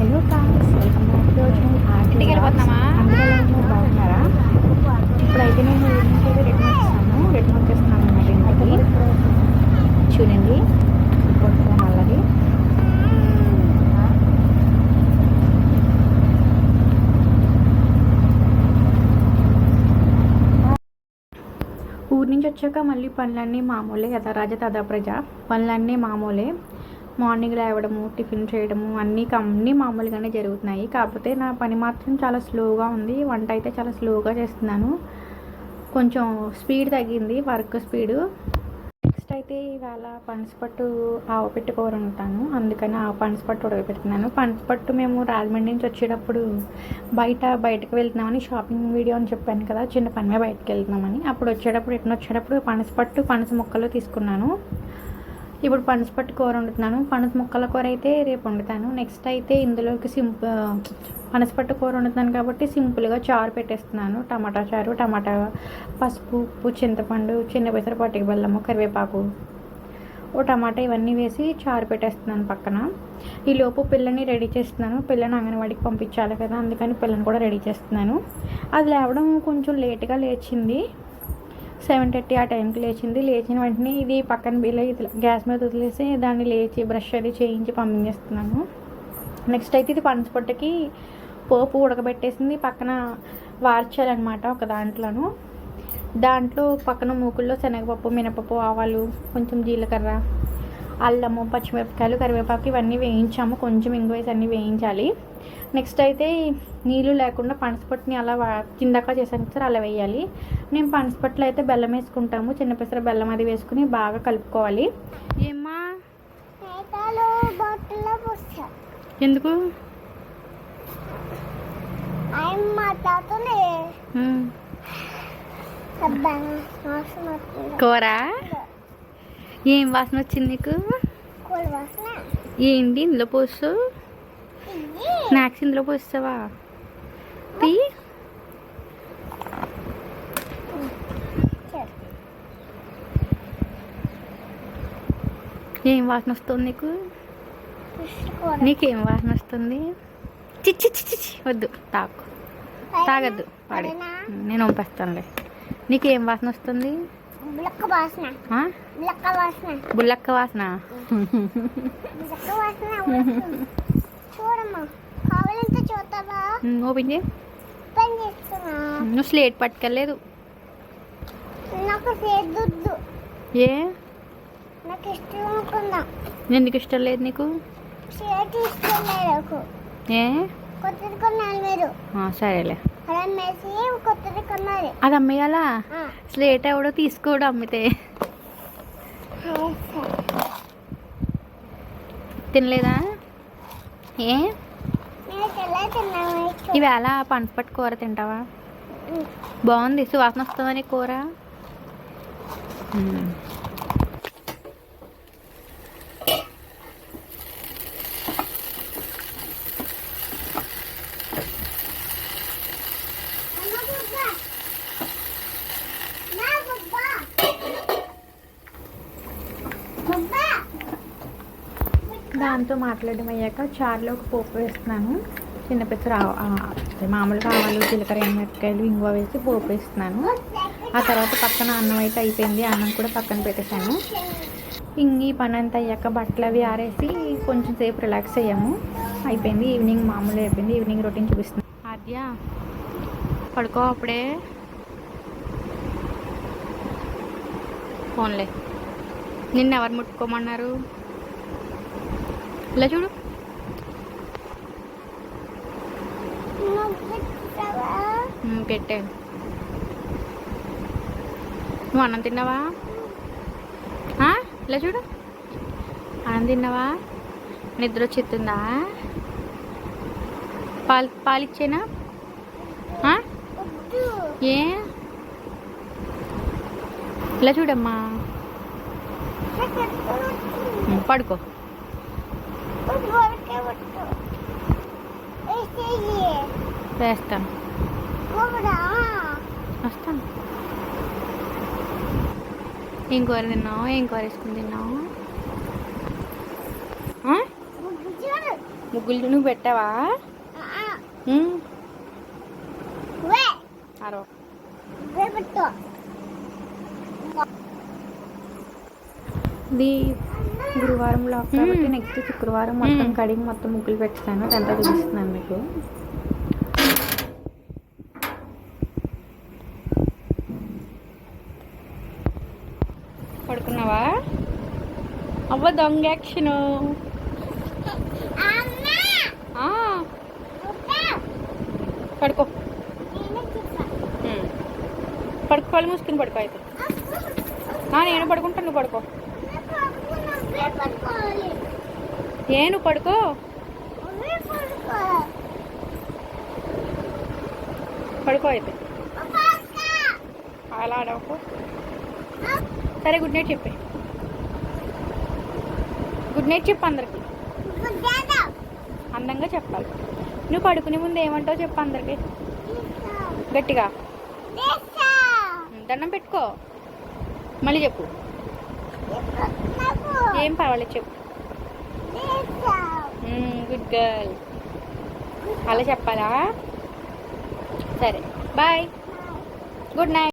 Hello friends welcome back to our art? బాగున్నారా? ఇప్పుడైతే నేను రిటర్న్ వచ్చేసాను రిటర్న్ వచ్చేస్తున్నాను అన్నమాట ఇంటికి. చూడండి. కొంచెం అల్లరి ఊరి నుంచి వచ్చాక మళ్ళీ పనులన్నీ మామూలే యథారాజ తథా ప్రజ. పనులన్నీ మామూలే. మార్నింగ్ లేవడము టిఫిన్ చేయడము అన్నీ అన్నీ మామూలుగానే జరుగుతున్నాయి. కాకపోతే నా పని మాత్రం చాలా స్లోగా ఉంది. వంట అయితే చాలా స్లోగా చేస్తున్నాను. కొంచెం స్పీడ్ తగ్గింది వర్క్ స్పీడు. నెక్స్ట్ అయితే ఇవాళ పనసపట్టు ఆవు పెట్టుకోవాలి ఉంటాను అందుకని ఆ పనసపట్టు ఉడకబెడుతున్నాను. పనసపట్టు మేము రాజమండ్రి నుంచి వచ్చేటప్పుడు బయట బయటకు వెళ్తున్నామని షాపింగ్ వీడియో అని చెప్పాను కదా చిన్న పని మీద బయటకు వెళ్తున్నామని. అప్పుడు వచ్చేటప్పుడు రిటర్న్ వచ్చేటప్పుడు పనసపట్టు పనస ముక్కలు తీసుకున్నాను. ఇప్పుడు పనసపట్టు కూర వండుతున్నాను. పనస ముక్కల కూర అయితే రేపు వండుతాను. నెక్స్ట్ అయితే ఇందులోకి సింపు పనసపట్టు కూర వండుతున్నాను కాబట్టి సింపుల్గా చారు పెట్టేస్తున్నాను. టమాటా చారు టమాటా పసుపు ఉప్పు చింతపండు చిన్న పెసర పట్టుకు బెల్లము కరివేపాకు ఓ టమాటా ఇవన్నీ వేసి చారు పెట్టేస్తున్నాను పక్కన. ఈలోపు పిల్లని రెడీ చేస్తున్నాను. పిల్లని అంగన్వాడికి పంపించాలి కదా అందుకని పిల్లని కూడా రెడీ చేస్తున్నాను. అది లేవడం కొంచెం లేట్గా లేచింది. సెవెన్ థర్టీ ఆ టైంకి లేచింది. లేచిన వెంటనే ఇది పక్కన బిల్లు ఇది గ్యాస్ మీద వదిలేసి దాన్ని లేచి బ్రష్ అది చేయించి పంపించేస్తున్నాను నెక్స్ట్ అయితే ఇది పనసపొట్టకి పోపు ఉడకబెట్టేసింది. పక్కన వార్చాలన్నమాట ఒక దాంట్లోను. దాంట్లో పక్కన మూకుల్లో శనగపప్పు మినపప్పు ఆవాలు కొంచెం జీలకర్ర అల్లము పచ్చిమిరపకాయలు కరివేపాకు ఇవన్నీ వేయించాము. కొంచెం ఇంగు వేసి అన్నీ వేయించాలి. నెక్స్ట్ అయితే నీళ్ళు లేకుండా పనసపట్టుని అలా కిందక చేసాను సార్ అలా వేయాలి. నేను పనసపట్టులో అయితే బెల్లం వేసుకుంటాము. చిన్న పెసర బెల్లం అది వేసుకుని బాగా కలుపుకోవాలి. పుస్తా ఎందుకు? కూర? ఏం వాసన వచ్చింది నీకు? ఏంటి ఇందులో పోస్తూ? స్నాక్స్ ఇందులో పోస్తావా? తీ. ఏం వాసన వస్తుంది నీకు? నీకేం వాసన వస్తుంది? చిచ్చి చిచ్చి చి వద్దు తాకు. తాగద్దు పాడే సరేనా? నేను పంపిస్తానులే నీకేం వాసన వస్తుంది? బులక్క వాసన. ఆ? బులక్క వాసన. బుల్లక్క వాసన. బులక్క వాసన. చూడమ్మా కావాలంటే చూస్తావా ఓపెన్ చేయి. చేస్తున్నా. నువ్వు స్లేట్ పట్టుకెళ్ళలేదు. నాకు చేద్దు ఏ? నాకు ఇష్టం అనుకుందాం ఎందుకు ఇష్టం లేదు నీకు? షేట్ ఇష్టం లేదు ఏ? కొత్తది కొన్నాను మీరు. సరేలే. అది అమ్మేయాలా? స్లేట్ ఎవడో తీసుకోడు అమ్మితే. తినలేదా? ఏ? ఈవేళ పనసపట్టు కూర తింటావా? బాగుంది సువాసన వస్తుందని కూర మ్మ్. దాంతో మాట్లాడడం అయ్యాక చారులో ఒక పోపు వేస్తున్నాను. చిన్న మామూలుగా ఆవాలు జీలకర్ర ఎండుమిరపకాయలు ఇంగువ వేసి పోపు వేస్తున్నాను. ఆ తర్వాత పక్కన అన్నం అయితే అయిపోయింది. అన్నం కూడా పక్కన పెట్టేశాను. ఇంగి పని అంతా అయ్యాక బట్టలు అవి ఆరేసి కొంచెం సేపు రిలాక్స్ అయ్యాము. అయిపోయింది ఈవినింగ్ మామూలు అయిపోయింది. ఈవినింగ్ రొటీన్ చూపిస్తుంది ఆద్య పడుకో అప్పుడే. ఫోన్లే. నిన్న ఎవరు ముట్టుకోమన్నారు? ఇలా చూడు. పెట్టే. పెట్టాను నువ్వు అన్నం తిన్నావా? ఇలా చూడు. అన్నం తిన్నావా? నిద్ర వచ్చిందా పాలు పాలిచ్చేనా ఏ? ఇలా చూడమ్మా. పడుకో. వేస్తాను. వస్తాను. ఏం కూర తిన్నావు? ఏం కూర వేసుకుని తిన్నావు? ముగ్గులు నువ్వు పెట్టావా? అరవ ఇది గురువారం లాక్ కాబట్టి మ్మ్. నెక్స్ట్ శుక్రవారం మొత్తం మ్మ్. కడిగి మొత్తం ముగ్గులు పెట్టాను. అదంతా చూపిస్తున్నాను మీకు? పడుకున్నావా? అవ్వ దొంగ యాక్షన్ పడుకో. పడుకోవాలి కళ్ళు మూసుకుని పడుకో అయితే. నేను పడుకుంటాను నువ్వు పడుకో. నువ్వే ఏ నువ్వు పడుకో. పడుకో అయితే. అలా ఆడవకు సరే గుడ్ నైట్ చెప్పే. గుడ్ నైట్ చెప్పు అందరికి. అందంగా చెప్పాలి. నువ్వు పడుకునే ముందు ఏమంటావు చెప్పు అందరికి. గట్టిగా. దండం పెట్టుకో. మళ్ళీ చెప్పు. ఏం పర్వాలేదు చెప్పు. గుడ్ గర్ల్ అలా చెప్పాలా? సరే. Bye good night